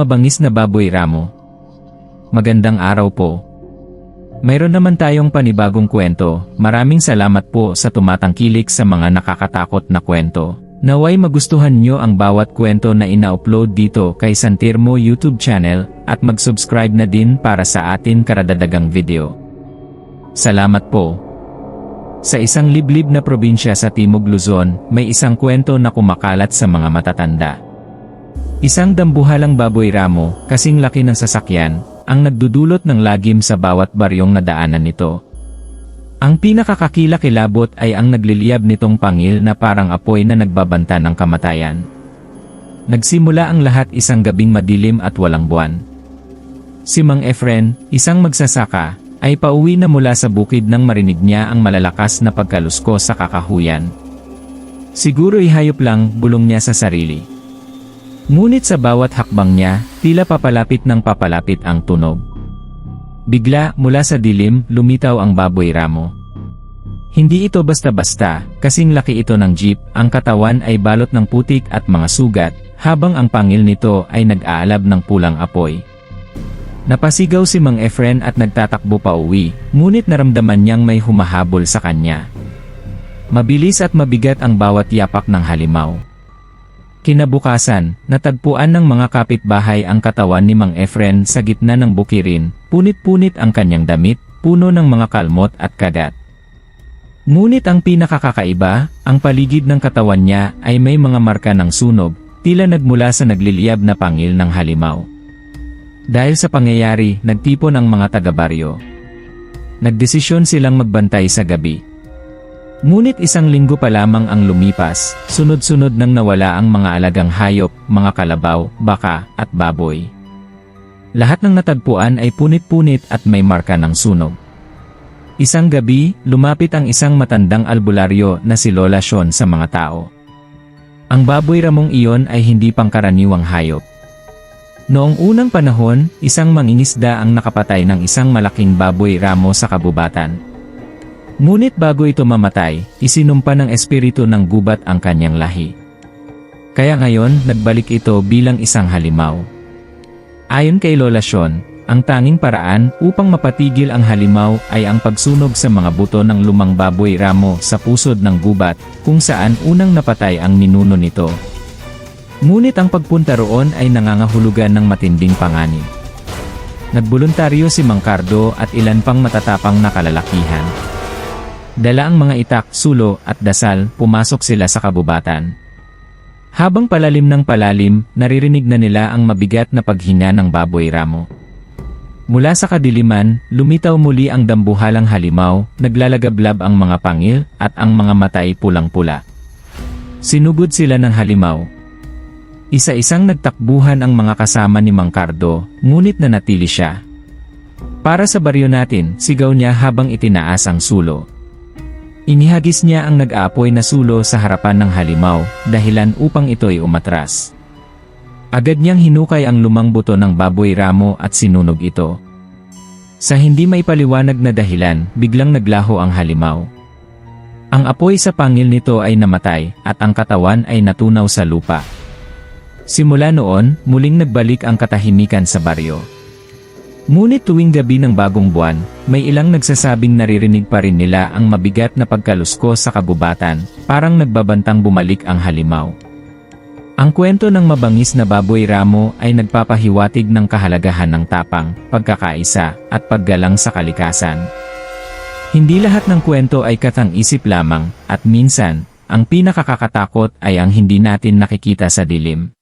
mabangis na baboy ramo. Magandang araw po. Mayroon naman tayong panibagong kwento. Maraming salamat po sa tumatangkilik sa mga nakakatakot na kwento. Naway magustuhan nyo ang bawat kwento na ina-upload dito kay Santirmo YouTube channel at mag-subscribe na din para sa atin karadadagang video. Salamat po. Sa isang liblib na probinsya sa Timog Luzon, may isang kwento na kumakalat sa mga matatanda. Isang dambuhalang baboy ramo, kasing laki ng sasakyan, ang nagdudulot ng lagim sa bawat baryong nadaanan nito. Ang pinakakakilakilabot ay ang nagliliyab nitong pangil na parang apoy na nagbabanta ng kamatayan. Nagsimula ang lahat isang gabing madilim at walang buwan. Si Mang Efren, isang magsasaka, ay pauwi na mula sa bukid nang marinig niya ang malalakas na pagkalusko sa kakahuyan. Siguro'y hayop lang, bulong niya sa sarili. Ngunit sa bawat hakbang niya, tila papalapit ng papalapit ang tunog. Bigla, mula sa dilim, lumitaw ang baboy ramo. Hindi ito basta-basta, kasing laki ito ng jeep, ang katawan ay balot ng putik at mga sugat, habang ang pangil nito ay nag-aalab ng pulang apoy. Napasigaw si Mang Efren at nagtatakbo pa uwi, ngunit naramdaman niyang may humahabol sa kanya. Mabilis at mabigat ang bawat yapak ng halimaw. Kinabukasan, natagpuan ng mga kapitbahay ang katawan ni Mang Efren sa gitna ng bukirin, punit-punit ang kanyang damit, puno ng mga kalmot at kagat. Ngunit ang pinakakakaiba, ang paligid ng katawan niya ay may mga marka ng sunog, tila nagmula sa nagliliyab na pangil ng halimaw. Dahil sa pangyayari, nagtipon ang mga taga-baryo. Nagdesisyon silang magbantay sa gabi. Ngunit isang linggo pa lamang ang lumipas, sunod-sunod nang nawala ang mga alagang hayop, mga kalabaw, baka, at baboy. Lahat ng natagpuan ay punit-punit at may marka ng sunog. Isang gabi, lumapit ang isang matandang albularyo na si Lola Sean sa mga tao. Ang baboy ramong iyon ay hindi pangkaraniwang hayop. Noong unang panahon, isang mangingisda ang nakapatay ng isang malaking baboy ramo sa kabubatan. Ngunit bago ito mamatay, isinumpa ng espiritu ng gubat ang kanyang lahi. Kaya ngayon, nagbalik ito bilang isang halimaw. Ayon kay Lola Sean, ang tanging paraan upang mapatigil ang halimaw ay ang pagsunog sa mga buto ng lumang baboy ramo sa pusod ng gubat, kung saan unang napatay ang ninuno nito. Ngunit ang pagpunta roon ay nangangahulugan ng matinding panganib. Nagboluntaryo si Mang Cardo at ilan pang matatapang na kalalakihan. Dala ang mga itak, sulo, at dasal, pumasok sila sa kabubatan. Habang palalim ng palalim, naririnig na nila ang mabigat na paghinga ng baboy ramo. Mula sa kadiliman, lumitaw muli ang dambuhalang halimaw, naglalagablab ang mga pangil, at ang mga matay pulang-pula. Sinugod sila ng halimaw. Isa-isang nagtakbuhan ang mga kasama ni Mang Cardo, ngunit nanatili siya. Para sa baryo natin, sigaw niya habang itinaas ang sulo. Inihagis niya ang nag-aapoy na sulo sa harapan ng halimaw, dahilan upang ito'y umatras. Agad niyang hinukay ang lumang buto ng baboy ramo at sinunog ito. Sa hindi may paliwanag na dahilan, biglang naglaho ang halimaw. Ang apoy sa pangil nito ay namatay, at ang katawan ay natunaw sa lupa. Simula noon, muling nagbalik ang katahimikan sa baryo. Ngunit tuwing gabi ng bagong buwan, may ilang nagsasabing naririnig pa rin nila ang mabigat na pagkalusko sa kabubatan, parang nagbabantang bumalik ang halimaw. Ang kwento ng mabangis na baboy ramo ay nagpapahiwatig ng kahalagahan ng tapang, pagkakaisa, at paggalang sa kalikasan. Hindi lahat ng kwento ay katang-isip lamang, at minsan, ang pinakakakatakot ay ang hindi natin nakikita sa dilim.